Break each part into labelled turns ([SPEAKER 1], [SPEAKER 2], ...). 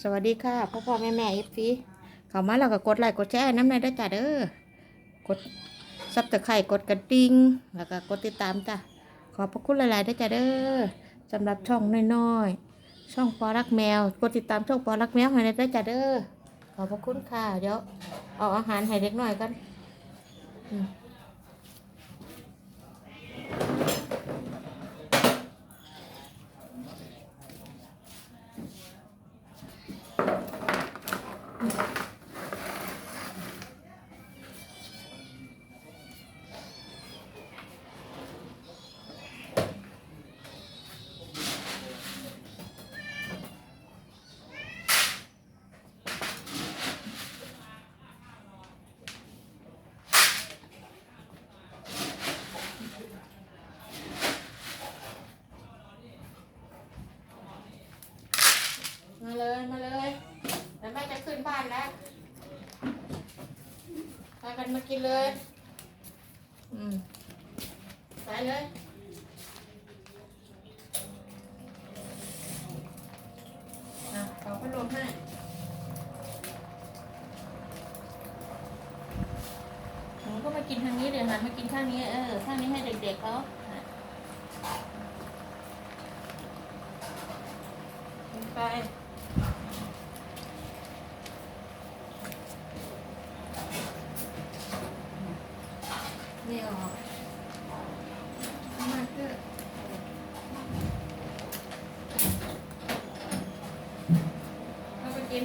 [SPEAKER 1] สวัสดีค่ะพ่อพ่อแม่แม่เอฟซีเข้ามาแล้วก็กดไลค์กดแชร์น้ำในได้จ้ะเด้อกดซับตะไคร่กดกระดิ่งแล้วก็กดติดตามจ้ะขอบพระคุณหลายๆได้จ้ะเด้อสำหรับช่องน้อยๆช่องปอรักแมวกดติดตามช่องปอรักแมวให้ด้จ้ะเด้อขอบพระคุณค่ะเดี๋ยวเอาอาหารให้เด็กหน่อยกัน กินเลย อืมไปเลยอะเอาพัดลมให้ หนูก็มากินทางนี้เดี๋ยวหันมากินข้างนี้ เออ ข้างนี้ให้เด็กๆเขาอะกินไป ไม่ออกมาเถอะเอาไปกิน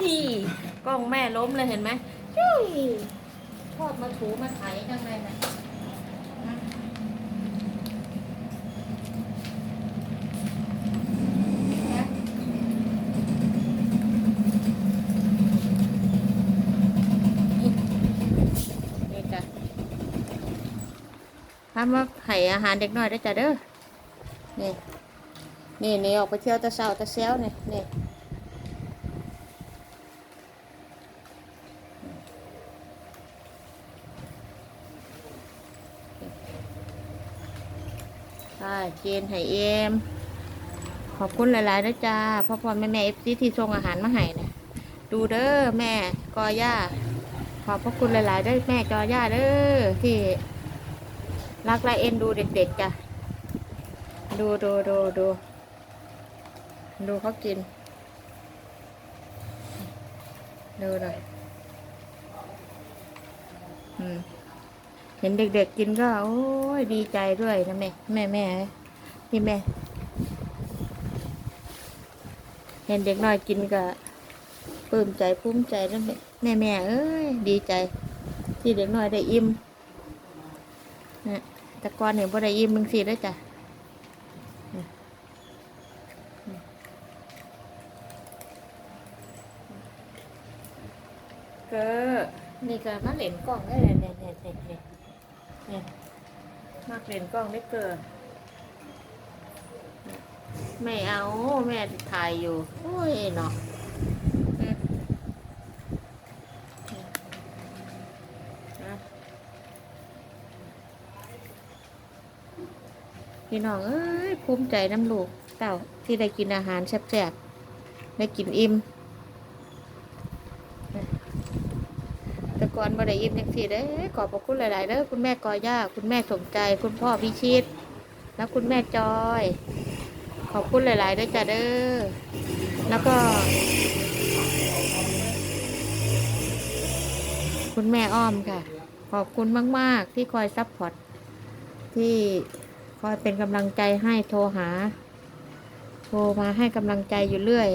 [SPEAKER 1] นี่ก ล้องแม่ล้มเลยเห็นไหมจุ้ยชอบมาถูมาไถจังเลยนะนะนี่จ้ะทำมาให้อาหารเด็กน้อยได้จ้ะเด้อ นี่ นี่นี่ออกไปเที่ยวตะเช้าตะเช้านี่ยนี่ เจนไห้เอม ขอบคุณหลายๆนะจ้าพ่อพ่อแม่แม่เอฟซีที่ส่งอาหารมาให้นะดูเด้อแม่กอย่า ขอบพระคุณหลายๆได้อแม่จอย่าเด้อที่รักและเอ็นดูเด็กๆจ้ะดูดูดูดูดูเขากิน ดูหน่อยเห็นเด็กๆกินก็ โอ้ยดีใจด้วยนะแม่ แม่แม่ นี่แม่ เห็นเด็กน้อยกินก็ปลื้มใจภูมิใจแล้วแม่แม่แม่เอ้ยดีใจ ที่เด็กน้อยได้อิ่มนะแต่ก่อนเนี่ยบ่ได้อิ่มมึงสิแล้จ้ะนะก็นี่ก็มาเล่นกล้องได้เลยเนี่ยเนี่ยเนี่ยเนี่ยมาเล่นกล้องได้เกิน ไม่เอาแม่ถ่ายอยู่โอ้ยเนาะพี่น้องเอ้ยภูมิใจน้ำลูกเต่าที่ได้กินอาหารแซ่บๆได้กินอิ่มแต่ก่อนบ่ได้อิ่มจังซี่เด้ขอบพระคุณหลายๆเด้อคุณแม่กอย่า คุณแม่สมใจ คุณพ่อพิชิต แล้วคุณแม่จอย ขอบคุณหลาย ๆ ด้วยจ้ะเด้อ แล้วก็ คุณแม่อ้อมค่ะ ขอบคุณมาก ๆ ที่คอยซัพพอร์ต ที่คอยเป็นกำลังใจให้โทรหา โทรมาให้กำลังใจอยู่เรื่อย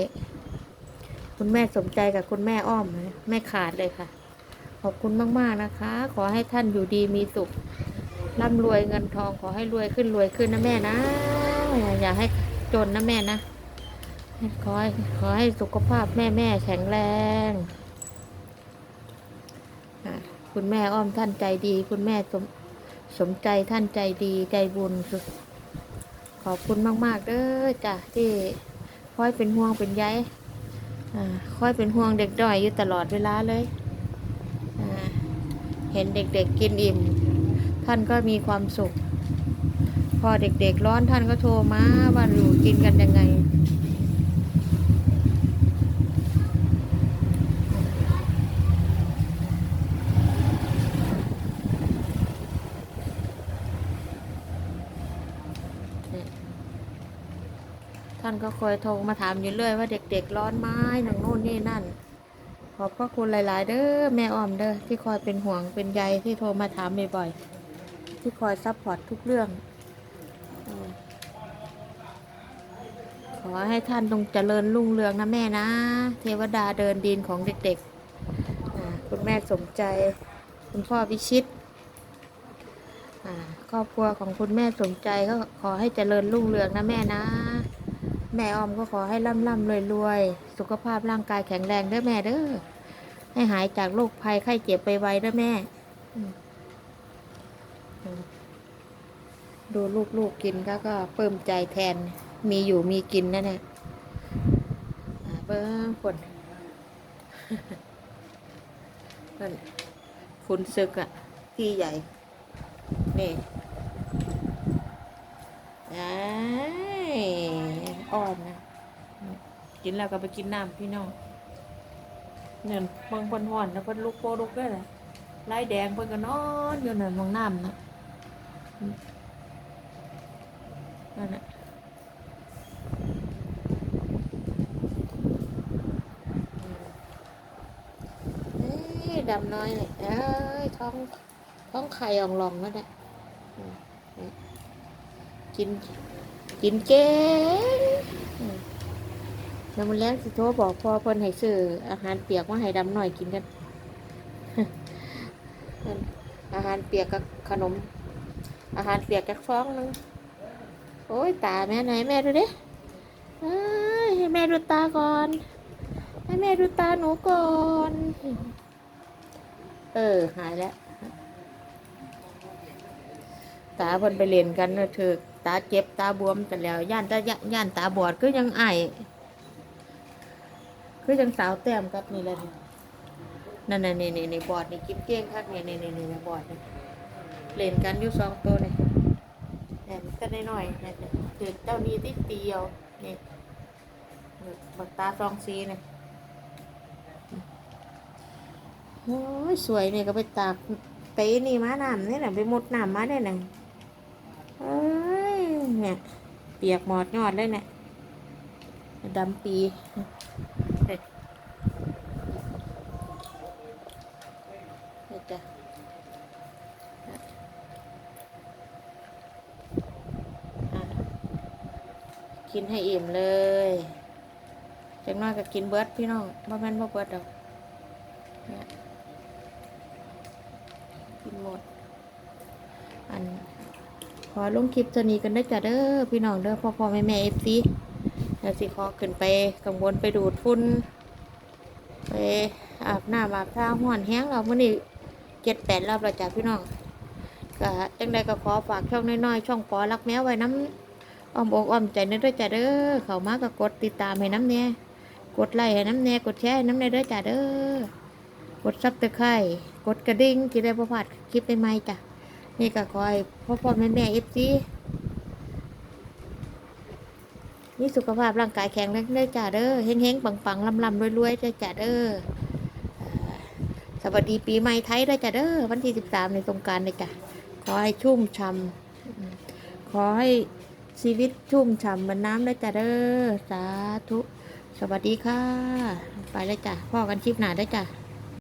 [SPEAKER 1] คุณแม่สมใจกับคุณแม่อ้อมนะไม่ขาดเลยค่ะ ขอบคุณมาก ๆ นะคะ ขอให้ท่านอยู่ดีมีสุขร่ำรวยเงินทองขอให้รวยขึ้นรวยขึ้นนะแม่นะ อย่าให้ จนนะแม่นะขอให้ขอให้สุขภาพแม่แม่แข็งแรงคุณแม่อ้อมท่านใจดี คุณแม่สมสมใจท่านใจดีใจบุญสุดขอบคุณมาก ๆเด้อจ้ะที่คอยเป็นห่วงเป็นใยคอยเป็นห่วงเด็กด้อยอยู่ตลอดเวลาเลยเห็นเด็กๆกินอิ่ม ท่านก็มีความสุข พอเด็กๆร้อนท่านก็โทรมาว่าอยู่กินกันยังไง ท่านก็คอยโทรมาถามอยู่เรื่อยว่าเด็กๆร้อนไหมหนังโน่นนี่นั่น ขอบพระคุณหลาย ๆ เด้อแม่อ้อมเด้อที่คอยเป็นห่วงเป็นใยที่โทรมาถามบ่อยๆที่คอยซัพพอร์ตทุกเรื่อง ขอให้ท่านจงเจริญรุ่งเรืองนะแม่นะ เทวดาเดินดินของเด็กๆ คุณแม่สมใจ คุณพ่อวิชิตครอบครัวของคุณแม่สมใจก็ขอให้เจริญรุ่งเรืองนะแม่นะ แม่ออมก็ขอให้ร่ำร่ำรวยรวยสุขภาพร่างกายแข็งแรงด้อแม่เด้อให้หายจากโรคภัยไข้เจ็บไปไวด้อแม่ ดูลูกๆกินก็ก็เพิ่มใจแทนมีอยู่มีกินนะเนี่ยอ่าเบิ้งฝนเพิ่นฝุ่นซึกอะที่ใหญ่ นี่อ้ายอ่อนนะ กินแล้วก็ไปกินน้ำพี่น้องเนี่ยบิ่งเพิ่นฮ้อนแล้วเพิ่นลุกโปลุกได้แหละลายแดงเพิ่นก็นอนอยู่นั่นมองน้ำนะ นั่นน่ะอืมเอ้ยดำน้อยเนี่ยเอ้ยท้องท้องไข่อ่องหลองนั่นแหละอืมอืมกิน กินเก่งอืมแล้วมันแรงสิโทรบอกพ่อเพิ่นให้ซื้ออาหารเปียกมาให้ดำหน่อยกินกันนั่นอาหารเปียกกับขนม อาหารเปียกจากฟองหนึง โอ้ยตาแม่ไหนแม่ดูดิให้แม่ดูตาก่อน ให้แม่ดูตาหนูก่อน เออหายแล้ว ตาพนไปเล่นกันเนะเถอะตาเจ็บตาบวมกันแล้ว ย่านตาย่านตาบอดก็ยังไอคือจังสาวแต้มกับนี่แหละนี่นั่นน่ะนี่นี่นี่บอดนี่กินเก้งคักนี่นี่นี่นี่บอดนี่เล่นกันอยู่สองตัวนี่ แหนก็ได้หน่อยๆนี่ถือเจ้านี้ที่เดียวนี่บักตาซองซีเนี่ยโอ้ยสวยเนี่ยก็ไปตากไปนี่มาน้ำนี่แหละไปมุดน้ำมาได้น่ะเอ้ยเนี่ยเปียกหมอดยอดเลยเนี่ยดำปีนี่จ้ะอะ กินให้อิ่มเลยจังน้อยก็กินเบิร์ดพี่น้องบ่แม่นบ่เบิร์ดดอกเนี่ยกินหมด อันขอลงคลิปตัวนี้กันได้จ้ะเด้อพี่น้องเด้อพ่อพ่อแม่แม่เอฟซีแล้วสิขอขึ้นไปกังวลไปดูดฝุ่นไปอาบน้ำอาบท่าห้อนแห้งเราเมื่อนี้เจ็ดแปดรอบแล้วจ้ะพี่น้องก็จังใดก็ขอฝากช่องน้อยๆช่องปอรักแมวไว้น้ำ อ้อมอกอ้อมใจนึกด้วยจ้ะเด้อเข้ามาก็กดติดตามให้น้ำแน่กดไลค์ให้น้ำแน่กดแชร์ให้น้ำแน่ด้อจ้ะเด้อกดซับตะไคร่กดกระดิ่งที่ได้ประพลาดคลิปใหม่ๆจ้ะนี่ก็ขอให้พ่อพ่อแม่แม่เอฟซีมีสุขภาพร่างกายแข็งแรงเด้อจ้ะเด้อเฮงๆปังๆลำๆรวยๆเด้อจ้ะเด้อสวัสดีปีใหม่ไทยด้วยจ้ะเด้อวันที่สิบสามในสงการเลยจ้ะขอให้ชุ่มช่ำขอให้ ชีวิตชุ่มฉ่ำเหมือนน้ำด้วยจ้ะเด้อสาธุ สวัสดีค่ะ ไปเลยจ้ะพ่อกันคลิปหน้าได้จ้ะ